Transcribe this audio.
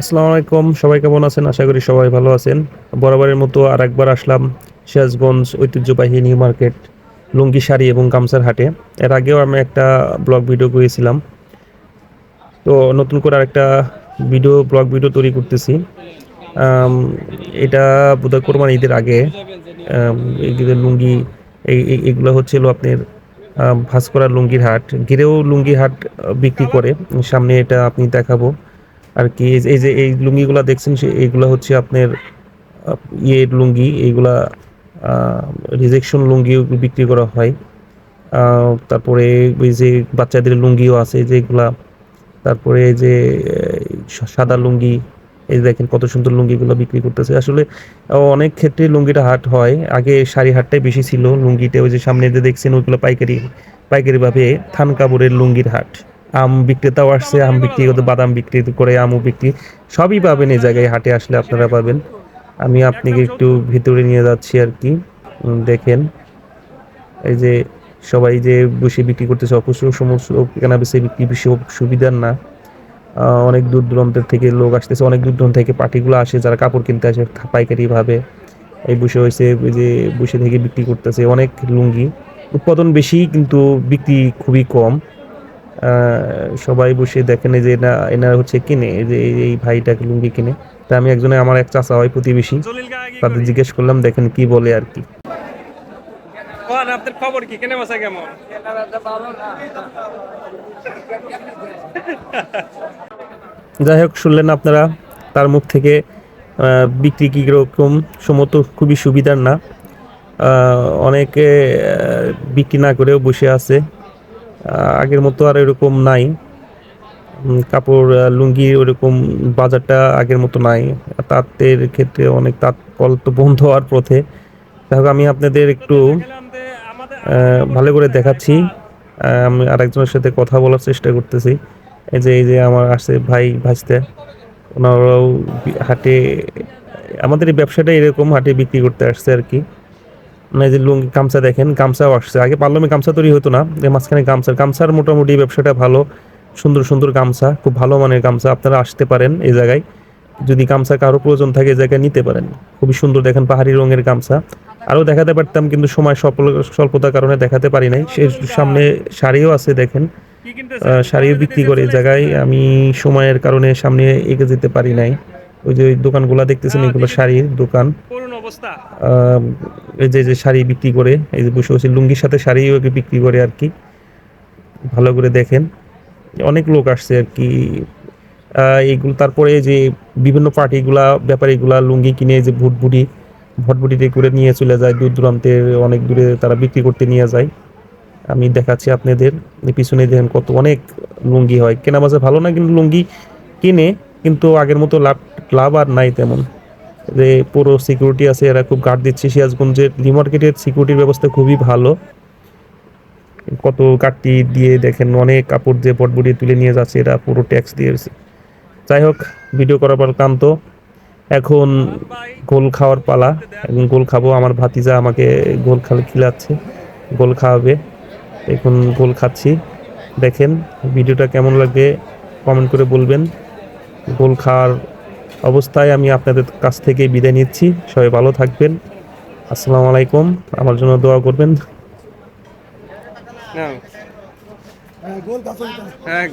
আসসালামু আলাইকুম সবাই কেমন আছেন? আশা করি সবাই ভালো আছেন। বরাবরের মতো আর একবার আসলাম সিরাজগঞ্জ ঐতিহ্যবাহী নিউ মার্কেট লুঙ্গি শাড়ি এবং গামছার হাটে। এর আগেও আমি একটা ব্লগ ভিডিও করেছিলাম। তো নতুন করে আরেকটা ভিডিও ব্লগ ভিডিও তৈরি করতেছি। এটা বোধহয় কোরবান ঈদের আগে এইগুলো লুঙ্গি এগুলো হচ্ছিল আপনার আম, ভাঁজ করা লুঙ্গির হাট। ঘিরেও লুঙ্গি হাট বিক্রি করে। সামনে এটা আপনি দেখাবো। আর কি, এই যে- এই লুঙ্গিগুলা দেখছেন, সে, এইগুলা হচ্ছে আপনার ইয়ের লুঙ্গি, এইগুলা রিজেকশন লুঙ্গি বিক্রি করা হয়। তারপরে ওই যে বাচ্চাদের লুঙ্গিও আছে যেগুলা তারপরে যে সাদা লুঙ্গি, এই দেখেন কত সুন্দর লুঙ্গিগুলো বিক্রি করতেছে। আসলে অনেক ক্ষেত্রে লুঙ্গিটা হাট হয়, আগে শাড়ি হাটটাই বেশি ছিল লুঙ্গিতে ওই যে সামনে যে দেখছেন ওইগুলো পাইকারি পাইকারি ভাবে থান কাপড়ের লুঙ্গির হাট। আম বিক্রেতাও আসছে, আম বিক্রি করতে, বাদাম বিক্রি করে আমও বিক্রি। সবই পাবেন এই জায়গায়, হাটে আসলে আপনারা পাবেন। আমি আপনাকে একটু ভিতরে নিয়ে যাচ্ছি আর কি। দেখেন, এই যে সবাই যে বসে বিক্রি করতেছে অবশ্য সমস্ত কেনা বেশি বিক্রি বেশি সুবিধার না। অনেক দূর দূরান্তের থেকে লোক আসতেছে, অনেক দূর দূরান্ত থেকে পার্টিগুলো আসে, যারা কাপড় কিনতে আসে পাইকারি ভাবে। এই বসে হয়েছে যে বসে থেকে বিক্রি করতেছে, অনেক লুঙ্গি। উৎপাদন বেশি, কিন্তু বিক্রি খুবই কম। সবাই বসে দেখেন যে না এনারা হচ্ছে কিনে এই যে এই- ভাইটাকে লুঙ্গি কিনে। তা আমি একজনে আমার এক চাচা হয় প্রতিবেশী তাদের জিজ্ঞেস করলাম দেখেন কি বলে আর কি। আপনার খবর কি? কেনে বসা কেমন? যাই হোক শুনলেন আপনারা তার মুখ থেকে আহ, বিক্রি কী রকম সমত খুবই সুবিধার না। আহ, অনেকে বিক্রি না করেও বসে আছে। আগের মতো আর এরকম নাই। কাপড় লুঙ্গি ওরকম বাজারটা আগের মতো নাই। তাঁতের ক্ষেত্রে অনেক তাঁত কল তো বন্ধ হওয়ার পথে। হোক আমি আপনাদের একটু ভালো করে দেখাচ্ছি। আমি আরেকজনের সাথে কথা বলার চেষ্টা করতেছি। এই যে এই যে আমার আসছে ভাই ভাজতে ওনারাও হাটে, আমাদের এই ব্যবসাটা এরকম হাটে বিক্রি করতে আসছে আর কি। যে লুঙ্গি গামছা দেখেন, গামছাও আসছে। আগে পার্লামে গামছা তৈরি হতো না মাঝখানে গামছা গামছার মোটামুটি ব্যবসাটা ভালো, সুন্দর সুন্দর গামছা, খুব ভালো মানের গামছা আপনারা আসতে পারেন এই জায়গায়। যদি গামছা কারও প্রয়োজন থাকে এই জায়গায় নিতে পারেন। খুবই সুন্দর দেখেন পাহাড়ি রঙের গামছা। আরও দেখাতে পারতাম, কিন্তু সময় স্বল্প- স্বল্পতার কারণে দেখাতে পারি নাই। সে সামনে শাড়িও আছে দেখেন। শাড়িও বিক্রি করে এই জায়গায়। আমি সময়ের কারণে সামনে এগিয়ে যেতে পারি নাই। ওই যে ওই দোকানগুলা দেখতেছেন, এগুলো শাড়ির দোকান। অবস্থা? যে যে শাড়ি বিক্রি করে, এই যে বসে বসে লুঙ্গির সাথে শাড়িও বিক্রি করে আর কি। ভালো করে দেখেন। অনেক লোক আসছে আর কি। এইগুলো তারপরে যে বিভিন্ন পার্টিগুলা, ব্যাপারীগুলা লুঙ্গি কিনে যে ভুটভুটি ভটভুটিতে করে নিয়ে চলে যায়। দূর দূরান্তে অনেক দূরে তারা বিক্রি করতে নিয়ে যায়। আমি দেখাচ্ছি আপনাদের। পিছনে দেখেন কত অনেক লুঙ্গি হয়। কেনা বাজার ভালো না, কিন্তু লুঙ্গি কিনে, কিন্তু আগের মতো লাভ লাভ আর নাই তেমন। যে পুরো সিকিউরিটি আছে, এরা খুব গার্ড দিচ্ছে। সিরাজগঞ্জের লি মার্কেটের সিকিউরিটির ব্যবস্থা খুবই ভালো। কত কাটটি দিয়ে দেখেন, অনেক কাপড় দিয়ে বটবটি তুলে নিয়ে যাচ্ছে, এরা পুরো ট্যাক্স দিয়েছে যাই হোক ভিডিও করার পর কান্ত এখন গোল খাওয়ার পালা। এখন গোল খাব, আমার ভাতিজা আমাকে গোল খালে খিলাচ্ছে, গোল খাওয়াবে। এখন গোল খাচ্ছি। দেখেন ভিডিওটা কেমন লাগবে কমেন্ট করে বলবেন। গোল খাওয়ার অবস্থায় আমি আপনাদের কাছ থেকে বিদায় নিচ্ছি। সবাই ভালো থাকবেন। আসসালামু আলাইকুম। আমার জন্য দোয়া করবেন। গোল হ্যাঁ।